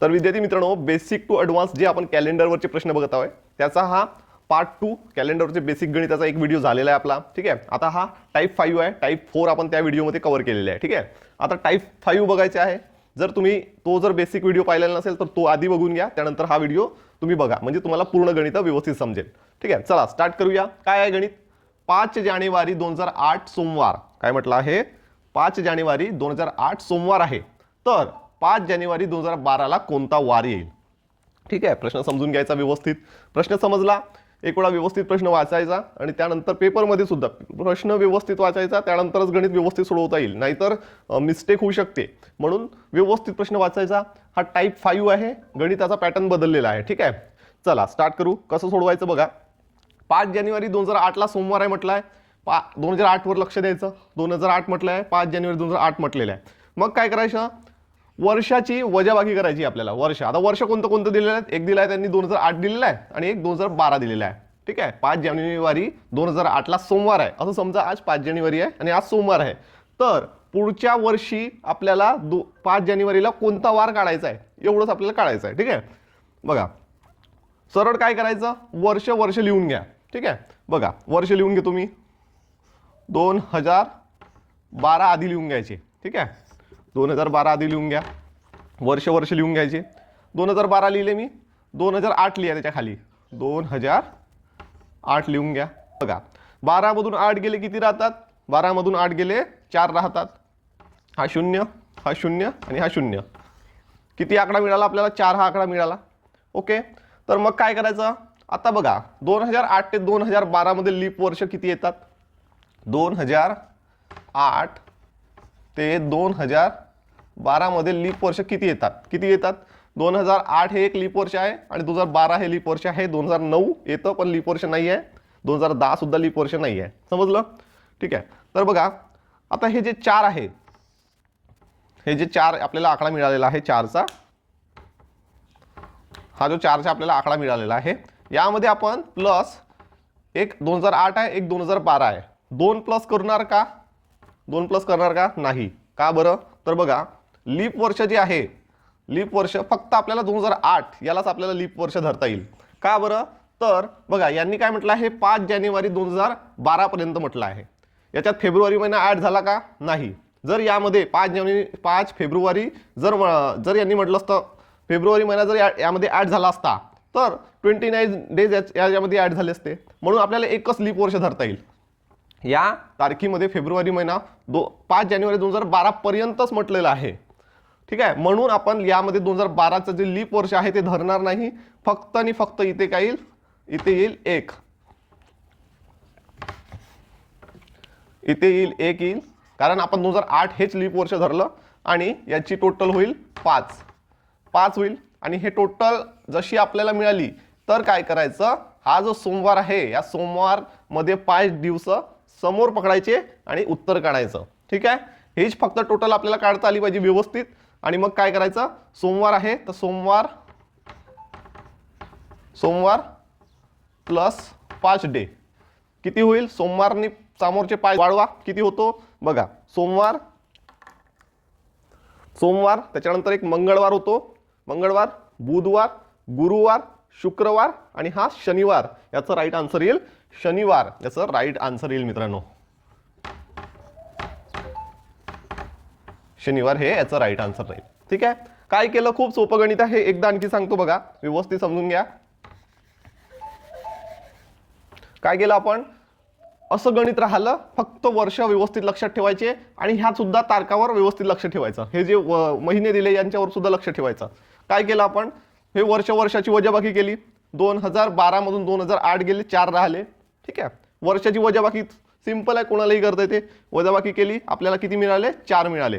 तर विद्यार्थी मित्रांनो बेसिक टू ॲडव्हान्स जे आपण कॅलेंडरवरचे प्रश्न बघत आहोत त्याचा हा पार्ट टू कॅलेंडरवरचे बेसिक गणिताचा एक व्हिडिओ झालेला आहे आपला ठीक आहे? आता हा टाईप फाईव्ह आहे टाईप फोर आपण त्या व्हिडिओमध्ये कव्हर केलेला आहे ठीक आहे? आता टाईप फाईव्ह बघायचे आहे. जर तुम्ही तो जर बेसिक व्हिडिओ पाहिलेला नसेल तर तो आधी बघून घ्या त्यानंतर हा व्हिडिओ तुम्ही बघा. म्हणजे तुम्हाला पूर्ण गणित व्यवस्थित समजेल. ठीक आहे? चला स्टार्ट करूया. काय आहे गणित? पाच जानेवारी दोन हजार आठ सोमवार. काय म्हटलं आहे? पाच जानेवारी दोन हजार आठ सोमवार आहे. तर पाच जानेवारी दोन हजार बाराला कोणता वार येईल? ठीक आहे प्रश्न समजून घ्यायचा व्यवस्थित. प्रश्न समजला एक वेळा व्यवस्थित प्रश्न वाचायचा आणि त्यानंतर पेपरमध्ये सुद्धा प्रश्न व्यवस्थित वाचायचा त्यानंतरच गणित व्यवस्थित सोडवता येईल. नाहीतर मिस्टेक होऊ शकते. म्हणून व्यवस्थित प्रश्न वाचायचा. हा टाईप फाईव्ह आहे. गणिताचा पॅटर्न बदललेला आहे. ठीक आहे? चला स्टार्ट करू. कसं सोडवायचं बघा. पाच जानेवारी दोन हजार आठला सोमवार आहे म्हटलं आहे पा दोन हजार आठवर लक्ष द्यायचं. दोन हजार आठ म्हटलं आहे पाच जानेवारी दोन हजार आठ म्हटलेलं आहे. मग काय करायचं? वर्षाची वजाबाकी करायची आपल्याला वर्ष. आता वर्ष कोणतं कोणतं दिलेलं आहे एक दिलं आहे त्यांनी दोन हजार आठ दिलेलं आहे आणि एक दोन हजार बारा दिलेलं आहे. ठीक आहे? पाच जानेवारी दोन हजार आठला सोमवार आहे. असं समजा आज पाच जानेवारी आहे आणि आज सोमवार आहे. तर पुढच्या वर्षी आपल्याला दो पाच जानेवारीला कोणता वार काढायचा आहे? एवढंच आपल्याला काढायचं आहे. ठीक आहे? बघा. सरळ काय करायचं? वर्ष वर्ष लिहून घ्या. ठीक आहे? बघा. वर्ष लिहून घे तुम्ही दोन हजार बारा आधी लिहून घ्यायचे. ठीक आहे? दोन हजार बारा आधी लिहून घ्या. वर्ष वर्ष लिहून घ्यायचे. दोन हजार बारा लिहिले मी. दोन हजार आठ लिहा त्याच्याखाली. दोन हजार आठ लिहून घ्या. बघा बारामधून आठ गेले किती राहतात? बारामधून आठ गेले चार राहतात. हा शून्य हा शून्य आणि हा शून्य. किती आकडा मिळाला आपल्याला? चार हा आकडा मिळाला. ओके? तर मग काय करायचं? आता बघा दोन हजार आठ ते दोन हजार बारामध्ये लीप वर्ष किती येतात? दोन हजार आठ ते दोन हजार बारामध्ये लीप वर्ष किती येतात? किती येतात? दोन हजार आठ हे एक लीप वर्ष आहे आणि दोन हजार बारा हे लीप वर्ष आहे. दोन हजार नऊ येतं पण लीप वर्ष नाही आहे दोन हजार दहा सुद्धा लीप वर्ष नाही आहे समजलं? ठीक आहे. तर बघा आता हे जे चार आहे हे जे चार आपल्याला आकडा मिळालेला आहे चारचा हा जो चारचा आपल्याला आकडा मिळालेला आहे यामध्ये आपण प्लस एक दोन हजार आठ आहे एक दोन हजार बारा आहे. दोन प्लस करणार का? दोन प्लस करणार का? नाही. का बरं? तर बघा लीप वर्ष जे आहे लीप वर्ष फक्त आपल्याला दोन हजार आठ यालाच आपल्याला लीप वर्ष धरता येईल. का बरं? तर बघा यांनी काय म्हटलं आहे? पाच जानेवारी दोन हजार बारापर्यंत म्हटलं आहे. याच्यात फेब्रुवारी महिना ॲड झाला का? नाही. जर यामध्ये पाच जानेवारी पाच फेब्रुवारी जर जर यांनी म्हटलं असतं फेब्रुवारी महिना जर या- यामध्ये ॲड झाला असता तर ट्वेंटी नाईन डेज याच्यामध्ये ॲड झाले असते. म्हणून आपल्याला एकच लीप वर्ष धरता येईल. या तारखेमध्ये फेब्रुवारी महिना दो पाच जानेवारी दोन हजार बारापर्यंतच म्हटलेलं आहे. ठीक आहे? म्हणून आपण यामध्ये दोन हजार बाराचं जे लीप वर्ष आहे ते धरणार नाही. फक्त आणि फक्त इथे काय येईल? इथे येईल एक. इथे येईल एक येईल. कारण आपण दोन हजार आठ हेच लीप वर्ष धरलं आणि याची टोटल होईल पाच. पाच होईल आणि हे टोटल जशी आपल्याला मिळाली तर काय करायचं? हा जो सोमवार आहे या सोमवारमध्ये पाच दिवस समोर पकडायचे आणि उत्तर काढायचं. ठीक आहे? हेच फक्त टोटल आपल्याला काढता आली पाहिजे व्यवस्थित. आणि मग काय करायचं? सोमवार आहे तर सोमवार सोमवार प्लस पाच डे किती होईल? सोमवारने समोरचे पाच वाढवा. किती होतो? बघा सोमवार सोमवार त्याच्यानंतर एक मंगळवार होतो. मंगळवार बुधवार गुरुवार शुक्रवार आणि हा शनिवार. याचं राईट आन्सर येईल. शनिवार. याचं राईट आन्सर येईल मित्रांनो. शनिवार हे याचं राईट आन्सर राहील. ठीक आहे? काय केलं? खूप सोपं गणित आहे. एकदा आणखी सांगतो बघा. व्यवस्थित समजून घ्या. काय केलं आपण? असं गणित राहिलं फक्त वर्ष व्यवस्थित लक्षात ठेवायचे आणि ह्या सुद्धा तारकावर व्यवस्थित लक्ष ठेवायचं. हे जे महिने दिले यांच्यावर सुद्धा लक्ष ठेवायचं. काय केलं आपण? हे वर्ष वर्षाची वजाबाकी केली. दोन हजार बारामधून दोन हजार आठ गेले चार राहिले. ठीक आहे. वर्षाची वजाबाकी सिंपल आहे कोणालाही करता येते. वजाबाकी केली आपल्याला किती मिळाले? चार मिळाले.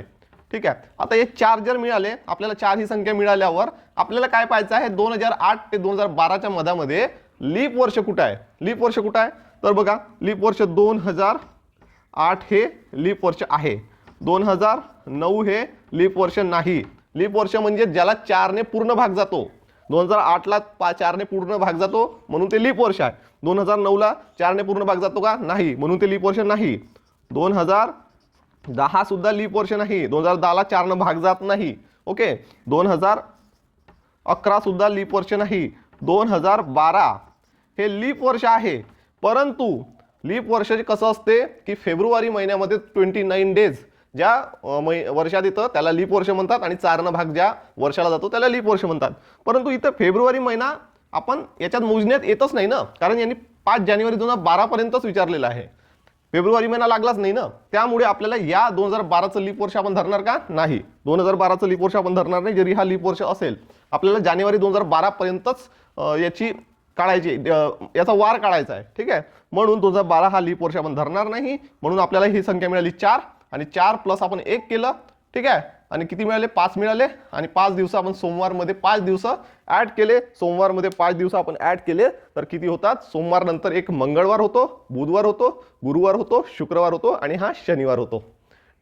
ठीक आहे. आता हे चार जर मिळाले आपल्याला चार ही संख्या मिळाल्यावर आपल्याला काय पाहायचं आहे? दोन हजार आठ ते दोन हजार बाराच्या मधामध्ये लीप वर्ष कुठं आहे? लीप वर्ष कुठं आहे? तर बघा लीप वर्ष दोन हजार आठ हे लीप वर्ष आहे. दोन हजार नऊ हे लीप वर्ष नाही. लीप वर्ष म्हणजे ज्याला चारने पूर्ण भाग जातो. दोन हजार आठला पा चारने पूर्ण भाग जातो म्हणून ते लीप वर्ष आहे. दोन हजार नऊला चारने पूर्ण भाग जातो का? नाही. म्हणून ते लीप वर्ष नाही. दोन हजार दहा सुद्धा लीप वर्ष नाही. दोन हजार दहाला चारनं भाग जात नाही. ओके? दोन हजार अकरा सुद्धा लीप वर्ष नाही. दोन हजार बारा हे लीप वर्ष आहे. परंतु लीप वर्षाचे कसं असते की फेब्रुवारी महिन्यामध्ये ट्वेंटी नाईन डेज ज्या मै वर्षात येतं त्याला लीप वर्ष म्हणतात आणि चारनं भाग ज्या वर्षाला जातो त्याला लीप वर्ष म्हणतात. परंतु इथं फेब्रुवारी महिना आपण याच्यात मोजण्यात येतच नाही ना? कारण यांनी पाच जानेवारी दोन हजार बारापर्यंतच विचारलेलं आहे. फेब्रुवारी महिना लागलाच नाही ना? त्यामुळे आपल्याला या दोन हजार बाराचं लीप वर्ष आपण धरणार का? नाही. दोन हजार बाराचं लीप वर्ष आपण धरणार नाही. जरी हा लीप वर्ष असेल आपल्याला जानेवारी दोन हजार बारापर्यंतच याची काढायची याचा वार काढायचा आहे. ठीक आहे? म्हणून दोन हजार बारा हा लीप वर्ष आपण धरणार नाही. म्हणून आपल्याला ही संख्या मिळाली चार आणि चार प्लस आपण एक केलं. ठीक आहे? आणि किती मिळाले? पाच मिळाले. आणि पाच दिवस आपण सोमवारमध्ये पाच दिवस ॲड केले. सोमवारमध्ये पाच दिवस आपण ॲड केले. तर किती होतात? सोमवार नंतर एक मंगळवार होतो बुधवार होतो गुरुवार होतो शुक्रवार होतो आणि हा शनिवार होतो.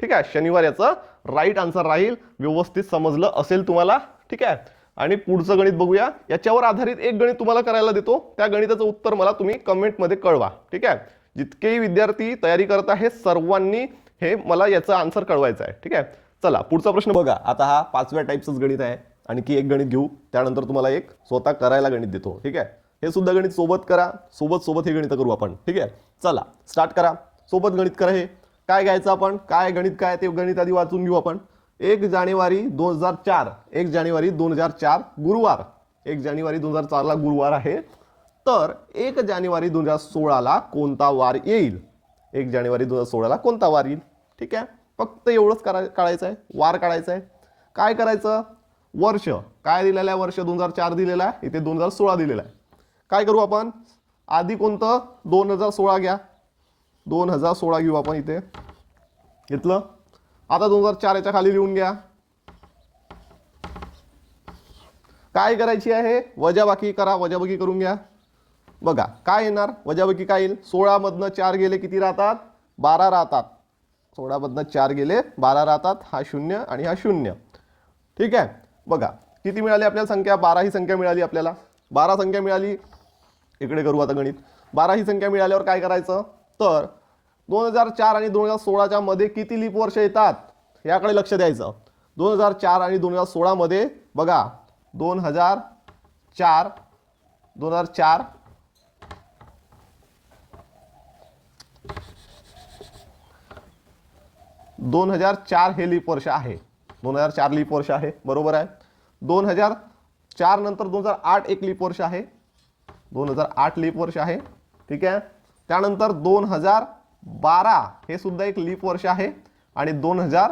ठीक आहे? शनिवार याचं राईट आन्सर राहील. व्यवस्थित समजलं असेल तुम्हाला. ठीक आहे? आणि पुढचं गणित बघूया. याच्यावर आधारित एक गणित तुम्हाला करायला देतो. त्या गणिताचं उत्तर मला तुम्ही कमेंटमध्ये कळवा. ठीक आहे? जितकेही विद्यार्थी तयारी करत आहे सर्वांनी हे मला याचं आन्सर कळवायचं आहे. ठीक आहे? चला पुढचा प्रश्न बघा. आता हा पाचव्या टाईपचंच गणित आहे. आणखी एक गणित घेऊ. त्यानंतर तुम्हाला एक स्वतः करायला गणित देतो. ठीक आहे? हे सुद्धा गणित सोबत करा. सोबत सोबत हे गणित करू आपण. ठीक आहे? चला स्टार्ट करा. सोबत गणित करा हे. काय घ्यायचं आपण? काय गणित काय ते गणित आधी वाचून घेऊ आपण. एक जानेवारी दोन हजार चार. एक जानेवारी दोन हजार चार गुरुवार. एक जानेवारी दोन हजार चारला गुरुवार आहे. तर एक जानेवारी दोन हजार सोळाला कोणता वार येईल? एक जानेवारी दोन हजार सोळाला कोणता वार येईल? ठीक आहे? फक्त एवढंच करा काढायचं आहे वार काढायचं आहे काय करायचं? वर्ष. काय दिलेलं आहे वर्ष? दोन हजार चार दिलेलं आहे. इथे दोन हजार सोळा दिलेलं आहे. काय करू आपण? आधी कोणतं? दोन हजार सोळा घ्या. दोन हजार सोळा घेऊ आपण इथे. घेतलं? आता दोन हजार चार याच्या खाली लिहून घ्या. काय करायची आहे? वजाबाकी करा. वजाबाकी करून घ्या. बघा काय येणार? वजाबाकी काय येईल? सोळामधनं चार गेले किती राहतात? बारा राहतात. सोळामधनं चार गेले बारा राहतात हा शून्य आणि हा शून्य. ठीक आहे? बघा किती मिळाली आपल्याला संख्या? बारा ही संख्या मिळाली आपल्याला. बारा संख्या मिळाली. इकडे करू आता गणित. बारा ही संख्या मिळाल्यावर काय करायचं? तर दोन हजार चार आणि दोन हजार सोळाच्या मध्ये किती लीप वर्ष येतात? याकडे लक्ष द्यायचं. दोन हजार चार आणि दोन हजार सोळामध्ये बघा दोन हजार चार दोन हजार चार दोन हजार चार हे लीप वर्ष आहे. दोन हजार चार लीप वर्ष आहे. बरोबर आहे? दोन हजार चार नंतर दोन हजार आठ एक लीप वर्ष आहे. दोन हजार आठ लीप वर्ष आहे. ठीक आहे? त्यानंतर दोन हजार बारा हे सुद्धा एक लीप वर्ष आहे आणि दोन हजार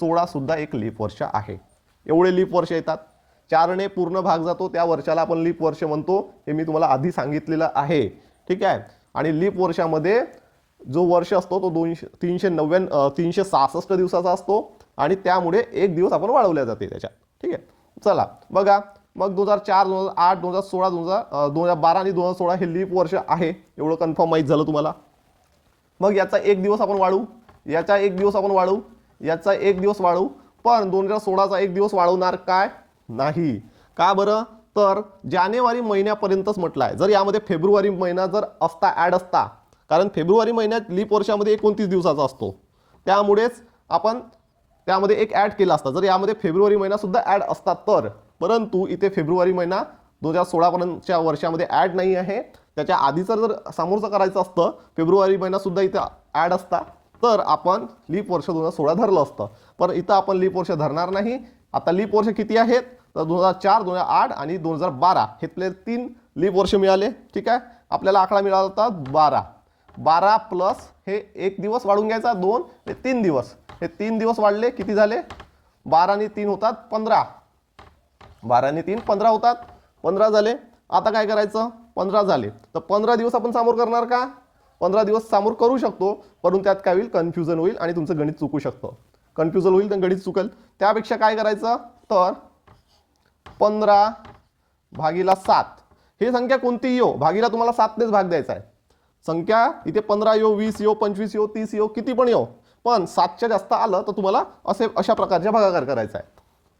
सोळा सुद्धा एक लीप वर्ष आहे. एवढे लीप वर्ष येतात. चारने पूर्ण भाग जातो. त्या वर्षाला आपण लीप वर्ष म्हणतो. हे मी तुम्हाला आधी सांगितलेलं आहे. ठीक आहे? आणि लीप वर्षामध्ये जो वर्ष असतो तो दोनशे तीनशे नव्याण्णव तीनशे सहासष्ट दिवसाचा असतो आणि त्यामुळे एक दिवस आपण वाढवल्या जाते त्याच्यात ठीक आहे? चला बघा. मग दोन हजार चार दोन हजार आठ दोन हजार सोळा दोन हजार दोन हजार बारा आणि दोन हजार सोळा हे लीप वर्ष आहे. एवढं कन्फर्म माहीत झालं तुम्हाला? मग याचा एक दिवस आपण वाढवू. याचा एक दिवस आपण वाढवू. याचा एक दिवस वाढवू. पण दोन हजार सोळाचा एक दिवस वाढवणार काय? नाही. का बरं? तर जानेवारी महिन्यापर्यंतच म्हटलं आहे जर यामध्ये फेब्रुवारी महिना जर असता ॲड असता कारण फेब्रुवारी महिन्यात लीप वर्षामध्ये एकोणतीस दिवसाचा असतो. त्यामुळेच आपण त्यामध्ये एक ॲड केला असता. जर यामध्ये फेब्रुवारी महिनासुद्धा ॲड असता तर. परंतु इथे फेब्रुवारी महिना दोन हजार सोळापर्यंतच्या वर्षामध्ये ॲड नाही आहे. त्याच्या आधीचं जर समोरचं करायचं असतं फेब्रुवारी महिनासुद्धा इथं इथे ॲड असता तर आपण लीप वर्ष दोन हजार सोळा धरलं असतं. पण इथं आपण लीप वर्ष धरणार नाही. आता लीप वर्ष किती आहेत? तर दोन हजार चार दोन हजार आठ आणि दोन हजार बारा. हे तीन लीप वर्ष मिळाले. ठीक आहे? आपल्याला आकडा मिळाला होता बारा. बारा प्लस हे एक दिवस वाढून घ्यायचा दोन हे तीन दिवस. हे तीन दिवस वाढले किती झाले? बारा आणि तीन होतात पंधरा. बारा आणि तीन पंधरा होतात पंधरा झाले. आता काय करायचं? पंधरा झाले. तर पंधरा दिवस आपण सामोर करणार का? पंधरा दिवस सामोर करू शकतो परंतु त्यात काय होईल? कन्फ्युजन होईल आणि तुमचं गणित चुकू शकतं. कन्फ्युजन होईल तर गणित चुकेल. त्यापेक्षा काय करायचं? तर पंधरा भागीला सात. ही संख्या कोणतीही हो भागीला तुम्हाला सातनेच भाग द्यायचा आहे. संख्या इथे पंधरा येऊ वीस यो पंचवीस यो तीस यो किती पण येऊ पण सातच्या जास्त आलं तर तुम्हाला असे अशा प्रकारच्या भागाकार करायचा आहे.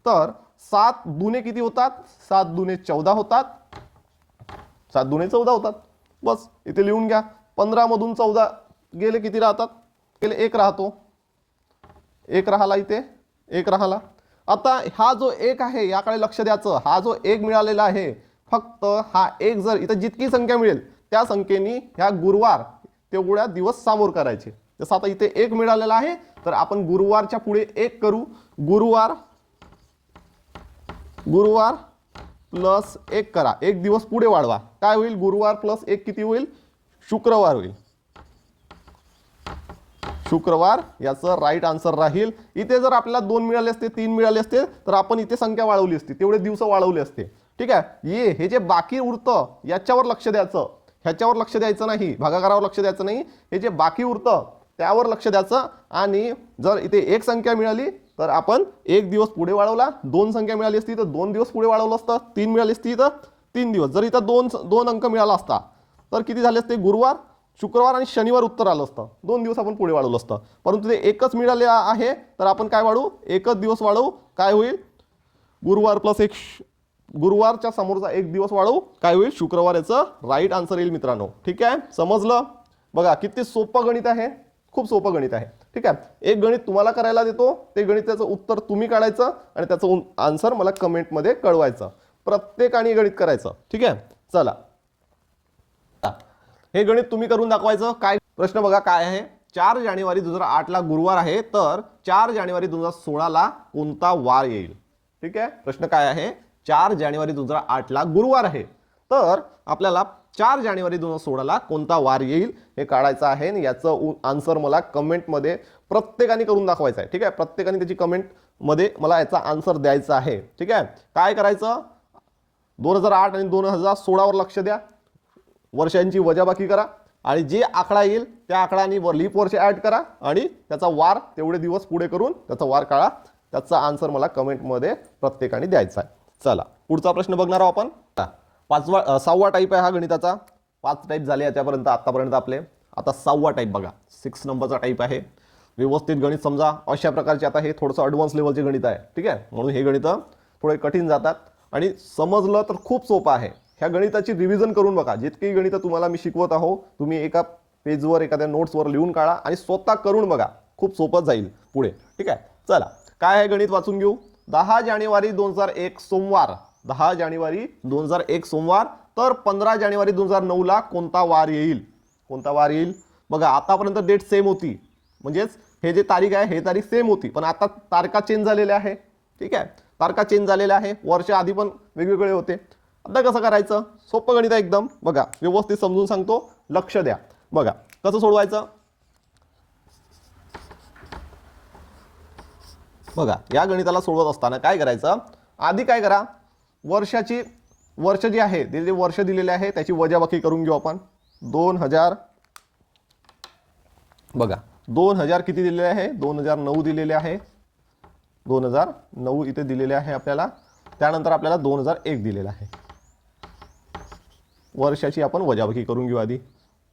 तर सात दुने किती होतात? सात दुने चौदा होतात. सात दुने चौदा होतात. बस इथे लिहून घ्या. पंधरामधून चौदा गेले किती राहतात? गेले एक राहतो. एक राहिला इथे एक राहिला. आता हा जो एक आहे याकडे लक्ष द्यायचं. हा जो एक मिळालेला आहे फक्त हा एक जर इथं जितकी संख्या मिळेल त्या संख्येने ह्या गुरुवार तेवढ्या दिवस सामोर करायचे. जसं आता इथे एक मिळालेला आहे तर आपण गुरुवारच्या पुढे एक करू. गुरुवार गुरुवार प्लस एक करा. एक दिवस पुढे वाढवा. काय होईल? गुरुवार प्लस एक किती होईल? शुक्रवार होईल. शुक्रवार याचं राईट आन्सर राहील. इथे जर आपल्याला दोन मिळाले असते तीन मिळाले असते तर आपण इथे संख्या वाढवली असती. तेवढे दिवस वाढवले असते. ठीक आहे? ये हे जे बाकी उरतं याच्यावर लक्ष द्यायचं. ह्याच्यावर लक्ष द्यायचं नाही भागाकारावर लक्ष द्यायचं नाही. हे जे बाकी उरतं त्यावर लक्ष द्यायचं. आणि जर इथे एक संख्या मिळाली तर आपण एक दिवस पुढे वाढवला दोन संख्या मिळाली असती तर दोन दिवस पुढे वाढवलं असतं. तीन मिळाली असती तर तीन दिवस. जर इथं दोन दोन अंक मिळाला असता तर किती झाले असते? गुरुवार शुक्रवार आणि शनिवार उत्तर आलं असतं. दोन दिवस आपण पुढे वाढवलं असतं. परंतु ते एकच मिळाले आहे तर आपण काय वाढवू? एकच दिवस वाढवू. काय होईल? गुरुवार प्लस एक श- गुरुवारच्या समोरचा एक दिवस वाढवू. काय होईल शुक्रवार याचं राईट आन्सर येईल मित्रांनो. ठीक आहे? समजलं? बघा किती सोपं गणित आहे. खूप सोपं गणित आहे. ठीक आहे? एक गणित तुम्हाला करायला देतो. ते गणिताचं उत्तर तुम्ही काढायचं आणि त्याचं आन्सर मला कमेंटमध्ये कळवायचं. प्रत्येकाने गणित करायचं. ठीक आहे? चला. हे गणित तुम्ही करून दाखवायचं. काय प्रश्न बघा काय आहे? चार जानेवारी दोन हजार आठला गुरुवार आहे. तर चार जानेवारी दोन हजार सोळाला कोणता वार येईल? ठीक आहे? प्रश्न काय आहे? चार जानेवारी दोन हजार आठला गुरुवार आहे. तर आपल्याला चार जानेवारी दोन हजार सोळाला कोणता वार येईल हे काढायचं आहे आणि याचं आन्सर मला कमेंटमध्ये प्रत्येकाने करून दाखवायचं आहे. ठीक आहे? प्रत्येकाने त्याची कमेंटमध्ये मला याचा आन्सर द्यायचा आहे. ठीक आहे? काय करायचं? दोन हजार आठ आणि दोन हजार सोळावर लक्ष द्या. वर्षांची वजाबाकी करा. आणि जे आकडा येईल त्या आकडाने वर लीप वर्ष ॲड करा आणि त्याचा वार तेवढे दिवस पुढे करून त्याचा वार काढा. त्याचा आन्सर मला कमेंटमध्ये प्रत्येकाने द्यायचा आहे. चला पुढचा प्रश्न बघणार आहोत आपण. पाचवा सहावा टाईप आहे हा गणिताचा. पाच टाईप झाले याच्यापर्यंत आत्तापर्यंत आपले. आता सहावा टाईप बघा. सिक्स नंबरचा टाईप आहे. व्यवस्थित गणित समजा अशा प्रकारचे आता हे थोडंसं ॲडव्हान्स लेवलचे गणित आहे. ठीक आहे? म्हणून हे गणितं थोडे कठीण जातात. आणि समजलं तर खूप सोपं आहे. ह्या गणिताची रिव्हिजन करून बघा. जितकी गणितं तुम्हाला मी शिकवत आहो तुम्ही एका पेजवर एखाद्या नोट्सवर लिहून काढा आणि स्वतः करून बघा. खूप सोपं जाईल पुढे. ठीक आहे? चला. काय आहे गणित वाचून घेऊ? दहा जानेवारी दोन हजार एक सोमवार. दहा जानेवारी दोन हजार एक सोमवार. तर पंधरा जानेवारी दोन हजार नऊला कोणता वार येईल? कोणता वार येईल? बघा आतापर्यंत डेट सेम होती. म्हणजेच हे जे तारीख आहे हे तारीख सेम होती. पण आता तारखा चेंज झालेल्या आहे. ठीक आहे? तारखा चेंज झालेल्या आहे. वर्ष आधी पण वेगवेगळे होते. आता कसं करायचं? सोपं गणित आहे एकदम. बघा व्यवस्थित समजून सांगतो. लक्ष द्या. बघा कसं सोडवायचं? बघा या गणिताला सोडवत असताना काय करायचं? आधी काय करा? वर्षाची वर्ष जी आहे ते जे वर्ष दिलेले आहे त्याची वजाबाकी करून घेऊ आपण. दोन हजार बघा दोन हजार किती दिलेले आहे? दोन हजार नऊ दिलेले आहे. दोन हजार नऊ इथे दिलेले आहे आपल्याला. त्यानंतर आपल्याला दोन हजार एक दिलेला आहे. वर्षाची आपण वजाबाकी करून घेऊ आधी.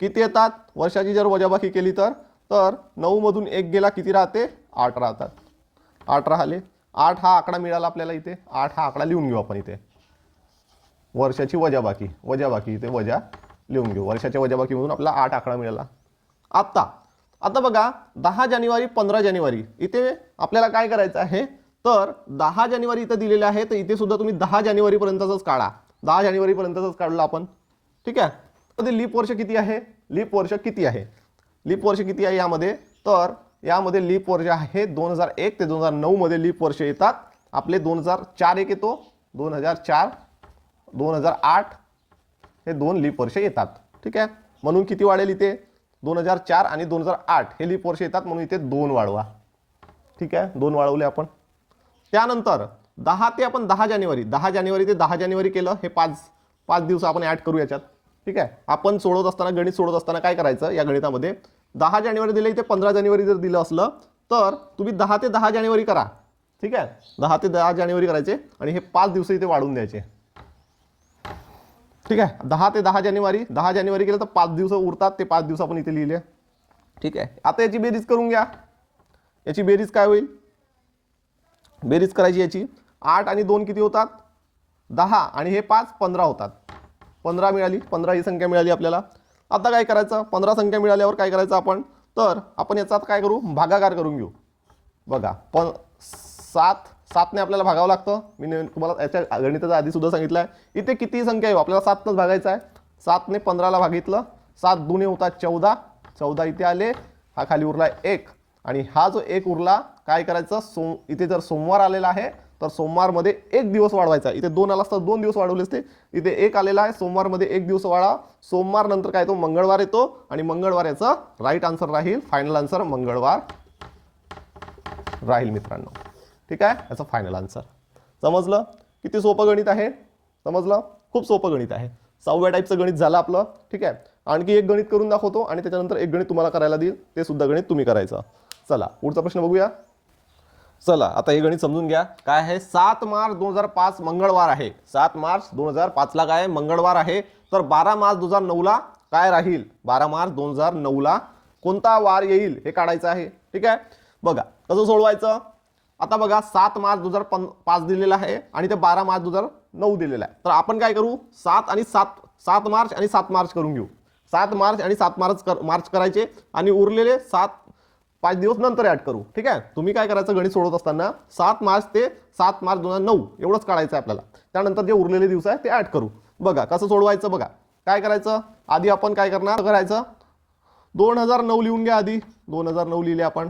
किती येतात? वर्षाची जर वजाबाकी केली तर तर नऊमधून एक गेला किती राहते? आठ राहतात. आठ राहिले. आठ हा आकडा मिळाला आपल्याला इथे. आठ हा आकडा लिहून घेऊ आपण इथे. वर्षाची वजाबाकी वजाबाकी इथे वजा लिहून घेऊ. वर्षाच्या वजाबाकीमधून आपला आठ आकडा मिळाला. आत्ता. आता बघा दहा जानेवारी पंधरा जानेवारी. इथे आपल्याला काय करायचं आहे? तर दहा जानेवारी इथं दिलेले आहे तर इथे सुद्धा तुम्ही दहा जानेवारीपर्यंतच काढा. दहा जानेवारीपर्यंतच काढलं आपण. ठीक आहे? तर ते लीप वर्ष किती आहे? लीप वर्ष किती आहे? लीप वर्ष किती आहे यामध्ये? तर यामध्ये लीप वर्ष आहे दोन हजार एक ते दोन हजार नऊमध्ये लीप वर्ष येतात. आपले दोन हजार चार एक येतो. दोन हजार चार दोन हजार आठ हे दोन लीप वर्ष येतात. ठीक आहे? म्हणून किती वाढेल इथे? दोन हजार चार आणि दोन हजार आठ हे लीप वर्ष येतात म्हणून इथे दोन वाढवा. ठीक आहे? दोन वाढवले आपण. त्यानंतर दहा ते आपण दहा जानेवारी दहा जानेवारी ते दहा जानेवारी केलं हे पाच पाच दिवस आपण ॲड करू याच्यात. ठीक आहे? आपण सोडवत असताना गणित सोडवत असताना काय करायचं? या गणितामध्ये दहा जानेवारी दिलं इथे पंधरा जानेवारी जर दिलं असलं तर तुम्ही दहा ते दहा जानेवारी करा. ठीक आहे? दहा ते दहा जानेवारी करायचे आणि हे पाच दिवस इथे वाढून द्यायचे. ठीक आहे? दहा ते दहा जानेवारी दहा जानेवारी केलं तर पाच दिवस उरतात ते पाच दिवस आपण इथे लिहिले. ठीक आहे? आता याची बेरीज करून घ्या. याची बेरीज काय होईल? बेरीज करायची याची. आठ आणि दोन किती होतात? दहा आणि हे पाच पंधरा होतात. पंधरा मिळाली. पंधरा ही संख्या मिळाली आपल्याला. आता काय करायचं? पंधरा संख्या मिळाल्यावर काय करायचं आपण? तर आपण याचा आता काय करू? भागाकार करून घेऊ. बघा पण सात सातने आपल्याला भागावं लागतं. मी तुम्हाला याच्या गणिताचा आधीसुद्धा सांगितलं आहे. इथे किती संख्या येऊ आपल्याला सातनंच भागायचं आहे. सातने पंधराला भागितलं. सात दुने होतात चौदा. चौदा इथे आले. हा खाली उरला एक. आणि हा जो एक उरला काय करायचं? सोम इथे जर सोमवार आलेला आहे तर सोमवारमध्ये एक दिवस वाढवायचा. इथे दोन आला असता दोन दिवस वाढवले असते इथे एक आलेला आहे सोमवारमध्ये एक दिवस वाढा. सोमवार नंतर काय येतो? मंगळवार येतो आणि मंगळवार याचा राईट आन्सर राहील. फायनल आन्सर मंगळवार राहील मित्रांनो. ठीक आहे? याचं फायनल आन्सर समजलं? किती सोपं गणित आहे? समजलं? खूप सोपं गणित आहे. सहाव्या टाईपचं गणित झालं आपलं. ठीक आहे? आणखी एक गणित करून दाखवतो आणि त्याच्यानंतर एक गणित तुम्हाला करायला देईल. ते सुद्धा गणित तुम्ही करायचं. चला पुढचा प्रश्न बघूया. चला आता हे गणित समजून घ्या. काय आहे? सात मार्च दोन हजार पाच मंगळवार आहे. सात मार्च दोन हजार पाचला काय आहे? मंगळवार आहे. तर बारा मार्च दोन हजार नऊला काय राहील? बारा मार्च दोन हजार नऊला कोणता वार येईल? हे काढायचं आहे. ठीक आहे? बघा कसं सोडवायचं? आता बघा सात मार्च दोन हजार पं पाच दिलेला आहे आणि ते बारा मार्च दोन हजार नऊ दिलेला आहे. तर आपण काय करू? सात आणि सात सात मार्च आणि सात मार्च करून घेऊ. सात मार्च आणि सात मार्च कर मार्च करायचे आणि उरलेले सात पाच दिवस नंतर ॲड करू. ठीक आहे? तुम्ही काय करायचं? गणित सोडवत असताना सात मार्च ते सात मार्च दोन हजार नऊ एवढंच काढायचं आहे आपल्याला. त्यानंतर जे उरलेले दिवस आहे ते ॲड करू. बघा कसं सोडवायचं बघा. काय करायचं? आधी आपण काय करणार? करायचं? दोन हजार नऊ लिहून घ्या आधी. दोन हजार नऊ लिहिले आपण.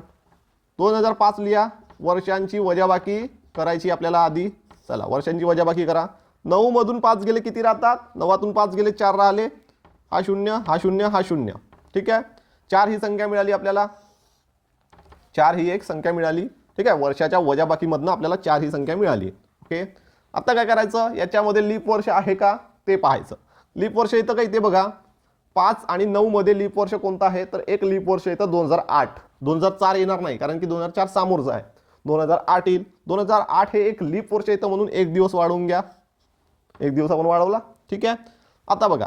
दोन हजार पाच लिहा. वर्षांची वजाबाकी करायची आपल्याला आधी. चला वर्षांची वजाबाकी करा. नऊमधून पाच गेले किती राहतात? नवातून पाच गेले चार राहिले. हा शून्य हा शून्य हा शून्य. ठीक आहे? चार ही संख्या मिळाली आपल्याला. चार ही एक संख्या मिळाली. ठीक आहे? वर्षाच्या वजाबाकीमधनं आपल्याला चार ही संख्या मिळाली. ओके आता काय करायचं? याच्यामध्ये लीप वर्ष आहे का? ते पाहायचं. लीप वर्ष येतं का ते बघा. पाच आणि नऊमध्ये लीप वर्ष कोणतं आहे? तर एक लीप वर्ष येतं दोन हजार आठ. दोन हजार चार येणार नाही कारण की दोन हजार चार सामोरचं आहे. दोन हजार आठ येईल. दोन हजार आठ हे एक लीप वर्ष येतं म्हणून एक दिवस वाढवून घ्या. एक दिवस आपण वाढवला. ठीक आहे? आता बघा.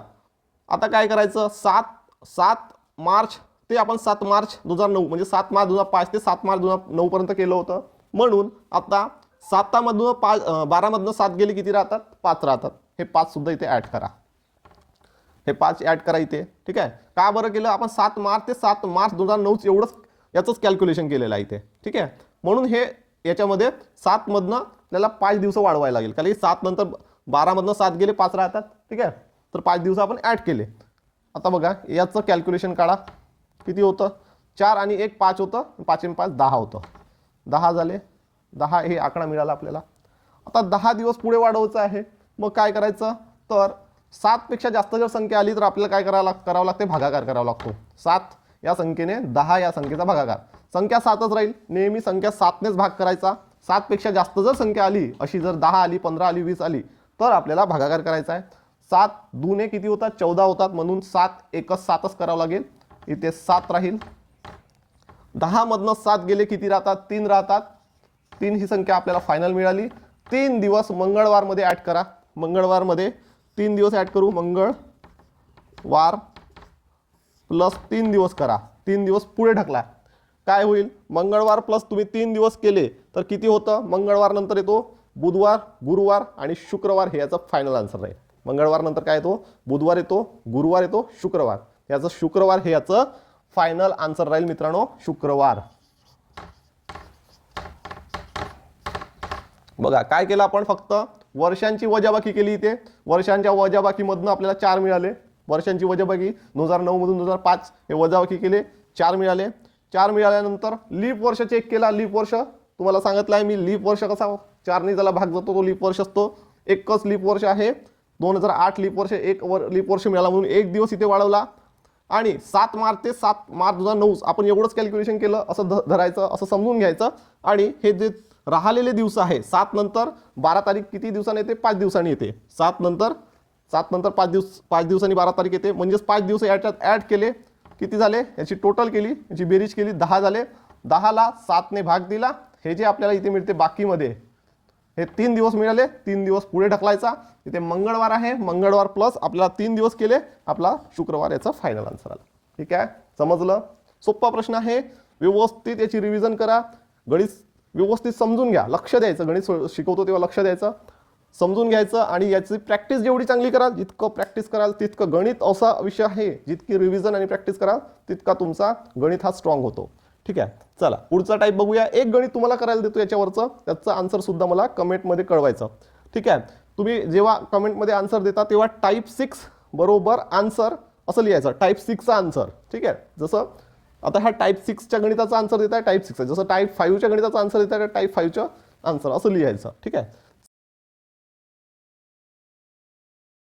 आता काय करायचं? सात सात मार्च ते आपण सात मार्च दोन हजार नऊ म्हणजे सात मार्च दोन हजार पाच ते सात मार्च दोन हजार नऊपर्यंत केलं होतं. म्हणून आता सातामधून पाच बारामधनं सात गेले किती राहतात? पाच राहतात. हे पाच सुद्धा इथे ॲड करा. हे पाच ॲड करा इथे. ठीक आहे? का बरं केलं? आपण सात मार्च ते सात मार्च दोन हजार नऊच एवढंच याचंच कॅल्क्युलेशन केलेलं आहे इथे. ठीक आहे? म्हणून हे याच्यामध्ये सातमधनं आपल्याला पाच दिवस वाढवायला लागेल. कारण की सात नंतर बारामधनं सात गेले पाच राहतात. ठीक आहे? तर पाच दिवस आपण ॲड केले. आता बघा याचं कॅल्क्युलेशन काढा. किती होतं? चार आणि एक पाच होतं पाच आणि पाच दहा होतं. दहा झाले. दहा हे आकडा मिळाला आपल्याला. आता दहा दिवस पुढे वाढवायचं आहे. मग काय करायचं? तर सातपेक्षा जास्त जर संख्या आली तर आपल्याला काय करावं लाग करावं लागते? भागाकार करावा लागतो. सात या संख्येने दहा या संख्येचा भागाकार. संख्या सातच राहील. नेहमी संख्या सातनेच भाग करायचा. सातपेक्षा जास्त जर संख्या आली अशी जर दहा आली पंधरा आली वीस आली तर आपल्याला भागाकार करायचा आहे. सात दुने किती होतात? चौदा होतात. म्हणून सात एकच सातच करावं लागेल. इथे सात राहील. दहामधनं सात गेले किती राहतात? तीन राहतात. तीन ही संख्या आपल्याला फायनल मिळाली. तीन दिवस मंगळवारमध्ये ॲड करा. मंगळवारमध्ये तीन दिवस ॲड करू. मंगळ वार प्लस तीन दिवस करा. तीन दिवस पुढे ढकला. काय होईल? मंगळवार प्लस तुम्ही तीन दिवस केले तर किती होतं? मंगळवार नंतर येतो. बुधवार गुरुवार आणि शुक्रवार हे याचं फायनल आन्सर राहील. मंगळवार नंतर काय येतो? बुधवार येतो गुरुवार येतो शुक्रवार. याचं शुक्रवार हे याचं फायनल आन्सर राहील मित्रांनो शुक्रवार. बघा काय केलं आपण फक्त? वर्षांची वजाबाकी केली इथे. वर्षांच्या वजाबाकीमधनं आपल्याला चार मिळाले. वर्षांची वजाबाकी दोन हजार नऊमधून दोन हजार पाच हे वजाबाकी केले. चार मिळाले. चार मिळाल्यानंतर लीप वर्ष चेक केला. लीप वर्ष तुम्हाला सांगितलं आहे मी लीप वर्ष कसा हो? चारने ज्याला भाग जातो तो लीप वर्ष असतो. एकच लीप वर्ष आहे. दोन हजार आठ लीप वर्ष एक वर लीप वर्ष मिळाला म्हणून एक दिवस इथे वाढवला. आणि सात मार्च ते सात मार्च दोन हजार नऊ आपण एवढंच कॅल्क्युलेशन केलं असं ध धरायचं असं समजून घ्यायचं. आणि हे जे राहिलेले दिवस आहे सात नंतर बारा तारीख किती दिवसांनी येते? पाच दिवसांनी येते. सात नंतर सात नंतर पाच दिवस पाच दिवसांनी बारा तारीख येते. म्हणजेच पाच दिवस याच्यात ॲड केले. किती झाले? याची टोटल केली याची बेरीज केली दहा झाले. दहाला सातने भाग दिला. हे जे आपल्याला इथे मिळते बाकीमध्ये हे तीन दिवस मिळाले तीन दिवस पुढे ढकलायचा. इथे मंगळवार आहे मंगळवार प्लस आपल्याला तीन दिवस केले आपला शुक्रवार याचा फायनल आन्सर आला. ठीक आहे? समजलं? सोपा प्रश्न आहे. व्यवस्थित याची रिव्हिजन करा. गणित व्यवस्थित समजून घ्या. लक्ष द्यायचं. गणित शिकवतो तेव्हा लक्ष द्यायचं. समजून घ्यायचं आणि याची प्रॅक्टिस जेवढी चांगली कराल जितकं प्रॅक्टिस कराल तितकं गणित असा विषय आहे जितकी रिव्हिजन आणि प्रॅक्टिस कराल तितका तुमचा गणित हा स्ट्रॉंग होतो. ठीक आहे. चला पुढचा टाईप बघूया. एक गणित तुम्हाला करायला देतो याच्यावरचं. त्याचं आन्सर सुद्धा मला कमेंटमध्ये कळवायचं. ठीक आहे. तुम्ही जेव्हा कमेंटमध्ये आन्सर देता तेव्हा टाईप सिक्स बरोबर आन्सर असं लिहायचं. टाईप सिक्सचा आन्सर ठीक आहे. जसं आता हा टाईप सिक्सच्या गणिताचा आन्सर देत आहे टाईप सिक्स जसं टाईप फाईव्हच्या गणिताचा आन्सर देत आहे टाईप फाईव्हच्या आन्सर असं लिहायचं. ठीक आहे.